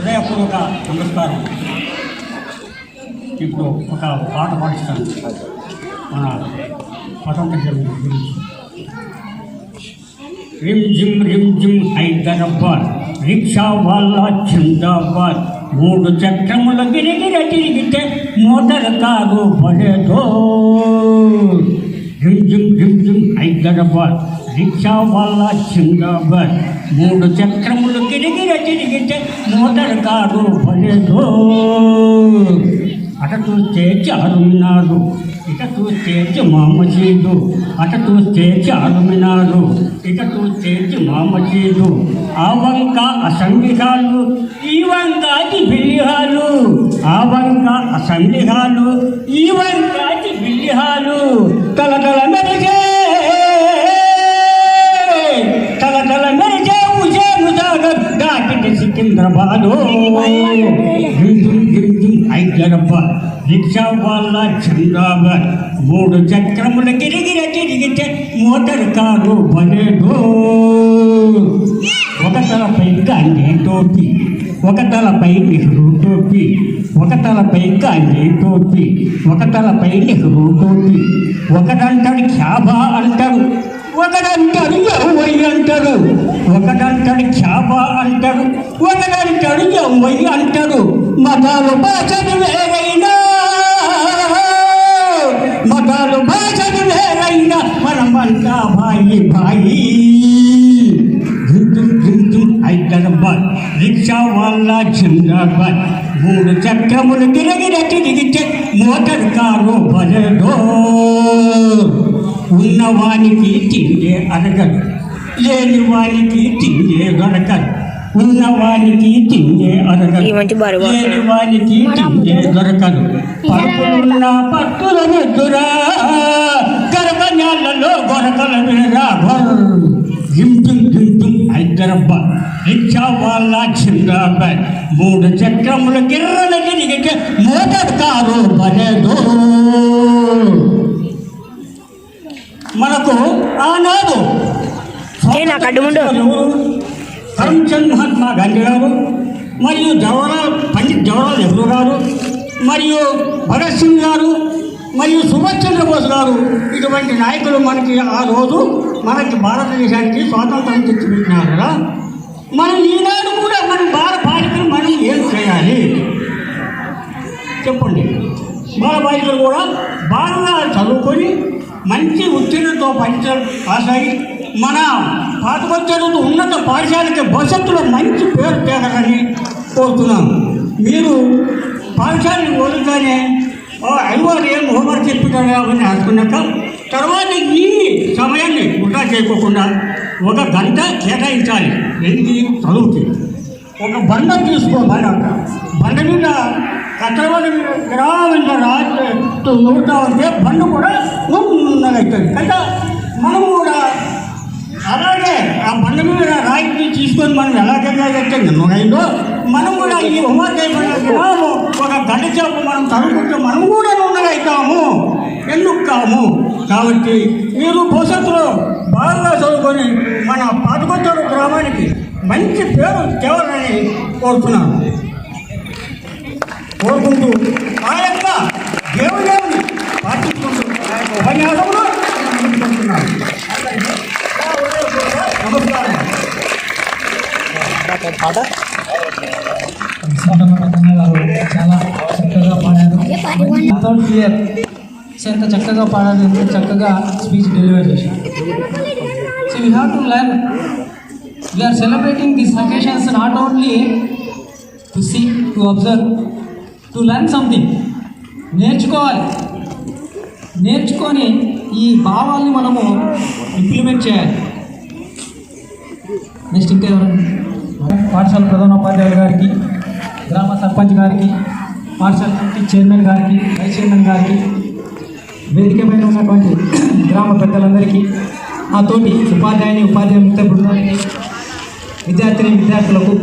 హృదయపూర్వక నమస్కారం. ఇప్పుడు ఒక పాట పాటిస్తాను మన స్వతంత్ర గురించి. రిమ్ జిమ్ రిమ్ జిమ్ హైదరాబాద్. రిక్షా వాళ్ళ చిందాబాద్ మూడు చక్రముల గిరిగిర తిరిగితే మోటార్ కారు పడేదో. రిమ్ జిమ్ జిమ్ హైదరాబాద్ రిక్షా వల్ల సింగాబాద్. మూడు చక్రములు గిరిగిర తిరిగితే మోటార్ కారు పడేదో అట చూస్తే చారుమినారు ఇక చూస్తే మామచీదు అట చూస్తే చారుమినారు ఇక చూస్తే మామచీదు ఆ వంక అసెంబ్లీ హాలు ఈ వంక బిల్లిహాలు హాలు ఆ వంక అసెంబ్లీ హాలు ఈ వంక తల తల మెరిసే తల తల మెరిసే హుసేన్ సాగర్ దాటిటి సికింద్రాబాదు హైదరాబాద్ రిక్షా వాళ్ళ చందాబాద్ మూడు చక్రముల గిరిగిర తిరిగితే మోటార్ కారు బలేదో ఒక తలపై గాంధీ టోపీ ఒక తలపై నెహ్రూ టోపీ ఒక తలపై గాంధీ టోపీ ఒక తలపై నెహ్రూ టోపీ. ఒకడంటాడు ఖ్యాబా అంటారు ఒకడంటాడు ఎవ్వై అంటారు ఒకడంటాడు ఖ్యాబా అంటాడు ఒకడంటాడు ఎవ్వై అంటారు. మతాలు భాషలు వేరైనా రిక్షా వాళ్ళ జిందాబాద్ మూడు చక్రములు తిరిగిన తిరిగితే మోటార్ కారు బలదో ఉన్నవానికి తిండే అరగదు లేని వానికి తిండే దొరకదు. ఉన్నవానికి తిండే అరగదు లేని వానికి తిండే దొరకదు. పట్టులున్న పట్టుల నిద్దురా గర్భన్యాలలో గొరకల వినరా జిమ్ జిమ్ హైదరాబాద్. రిక్షా వాళ్ళ మూడు చక్రముల గిర్రల తిరిగితే మోటార్ కారు పడేదో మనకు ఆనాడు నాకు అడ్డుముండు. కరమ్చంద్ మహాత్మా గాంధీ గారు మరియు జవహర్లాల్ పండిత్ జవహర్లాల్ నెహ్రూ గారు మరియు భగత్ సింగ్ గారు మరియు సుభాష్ చంద్రబోస్ గారు ఇటువంటి నాయకులు మనకి ఆ రోజు మనకి భారతదేశానికి స్వాతంత్రం తెచ్చిపెట్టినారు కదా మనం ఈనాడు కూడా మన బాల బాలికలు మనం ఏం చేయాలి? చెప్పండి. బాల బాలికలు కూడా బాగా చదువుకొని మంచి ఉత్తీర్ణతో పరీక్షలు పాస్ అయ్యి మన పాతకొచ్చేందుకు ఉన్నత పాఠశాలకి భవిష్యత్తులో మంచి పేరు తేగలని కోరుతున్నాం. మీరు పాఠశాలని వదులుతానే ఓ ఐవారు ఏం హోంవర్క్ చెప్తారు అని అనుకున్నాక తర్వాత ఈ సమయాన్ని వృధా చేయకోకుండా ఒక గంట కేటాయించాలి. ఎందుకు? చదువుకి. ఒక బండ తీసుకో బండ బండ మీద కట్టబడి గ్రామీణ రాజు నూరుతా ఉంటే బండ కూడా అవుతుంది కనుక మనం కూడా అలాగే ఆ బండ మీద రాయిని తీసుకొని మనం ఎలాగైనా చెప్తే నూనెలో మనం కూడా ఈ హోంవర్క్ అయిపోయిన ఒక గంట చేపు మనం చదువుకుంటే మనం కూడా నూనెగా అవుతాము ఎందుకు కాము కాబట్టి మీరు భవిష్యత్తులో బాగా చదువుకొని మన పాతకొత్తడు గ్రామానికి మంచి పేరు తేవాలని కోరుతున్నాను. కోరుకుంటూ ఆ యొక్క దేవుని పాటించుకుంటూ ఆ యొక్క ఉపన్యాసంలో నమస్కారం. గారు చాలా చక్కగా పాడారు. సో ఎంత చక్కగా పాడాలి ఎంత చక్కగా స్పీచ్ డెలివర్ చేశారు. So we have to learn we are celebrating this occasions not only to see to observe to learn something నేర్చుకోవాలి. నేర్చుకొని ఈ భావాల్ని మనము ఇంప్లిమెంట్ చేయాలి. నెక్స్ట్ ఇంకా పాఠశాల ప్రధానోపాధ్యాయులు గారికి గ్రామ సర్పంచ్ గారికి పాఠశాల కమిటీ చైర్మన్ గారికి వైస్ చైర్మన్ గారికి వేదిక పైన ఉన్నటువంటి గ్రామ పెద్దలందరికీ ఆ తోటి ఉపాధ్యాయుని ఉపాధ్యాయ మిత్ర బృందానికి విద్యార్థిని విద్యార్థులకు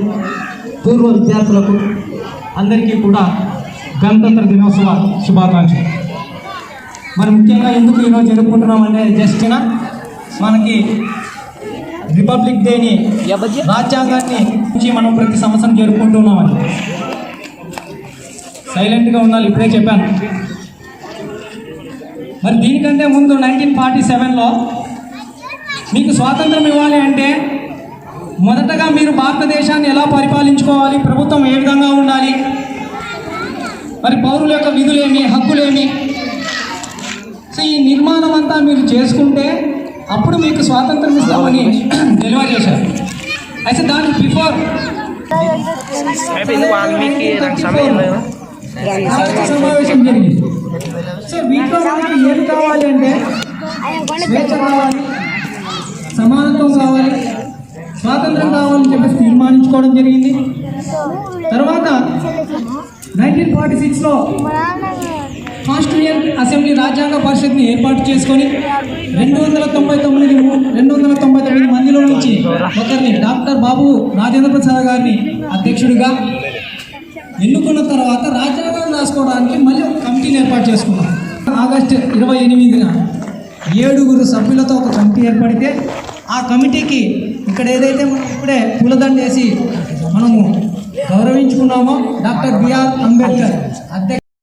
పూర్వ విద్యార్థులకు అందరికీ కూడా గణతంత్ర దినోత్సవ శుభాకాంక్షలు. మరి ముఖ్యంగా ఎందుకు ఈరోజు జరుపుకుంటున్నామంటే జస్ట్ మనకి రిపబ్లిక్ డేని రాజ్యాంగాన్ని నుంచి మనం ప్రతి సంవత్సరం జరుపుకుంటున్నామని సైలెంట్గా ఉండాలి ఇప్పుడే చెప్పాను. మరి దీనికంటే ముందు నైన్టీన్ ఫార్టీ సెవెన్లో మీకు స్వాతంత్రం ఇవ్వాలి అంటే మొదటగా మీరు భారతదేశాన్ని ఎలా పరిపాలించుకోవాలి ప్రభుత్వం ఏ విధంగా ఉండాలి మరి పౌరుల యొక్క విధులేమి హక్కులేమి? సో ఈ నిర్మాణం అంతా మీరు చేసుకుంటే అప్పుడు మీకు స్వాతంత్రం ఇస్తామని డెలివర్ చేశారు. అయితే దానికి బిఫోర్ వాల్మీకి నాకు సమయం లేదు. రాష్ట్ర సమావేశం జరిగింది. సో వీటిలో మనకి ఏం కావాలి అంటే స్వేచ్ఛ కావాలి సమానత్వం కావాలి స్వాతంత్రం కావాలని చెప్పేసి తీర్మానించుకోవడం జరిగింది. తర్వాత నైన్టీన్ ఫార్టీ సిక్స్లో కాన్స్టిట్యూయన్ అసెంబ్లీ రాజ్యాంగ పరిషత్ని ఏర్పాటు చేసుకొని రెండు వందల తొంభై తొమ్మిది రెండు వందల తొంభై తొమ్మిది మందిలో నుంచి ఒకరిని డాక్టర్ బాబు రాజేంద్ర ప్రసాద్ గారిని అధ్యక్షుడిగా ఎన్నుకున్న తర్వాత రాజ్యాంగం రాసుకోవడానికి మళ్ళీ ఒక కమిటీని ఏర్పాటు చేసుకున్నాం ఆగస్టు ఇరవై ఎనిమిదిన ఏడుగురు సభ్యులతో ఒక కమిటీ ఏర్పడితే ఆ కమిటీకి ఇక్కడ ఏదైతే మనం ఇప్పుడే పూలదండ వేసి మనము గౌరవించుకున్నామో డాక్టర్ బిఆర్ అంబేద్కర్ అధ్యక్ష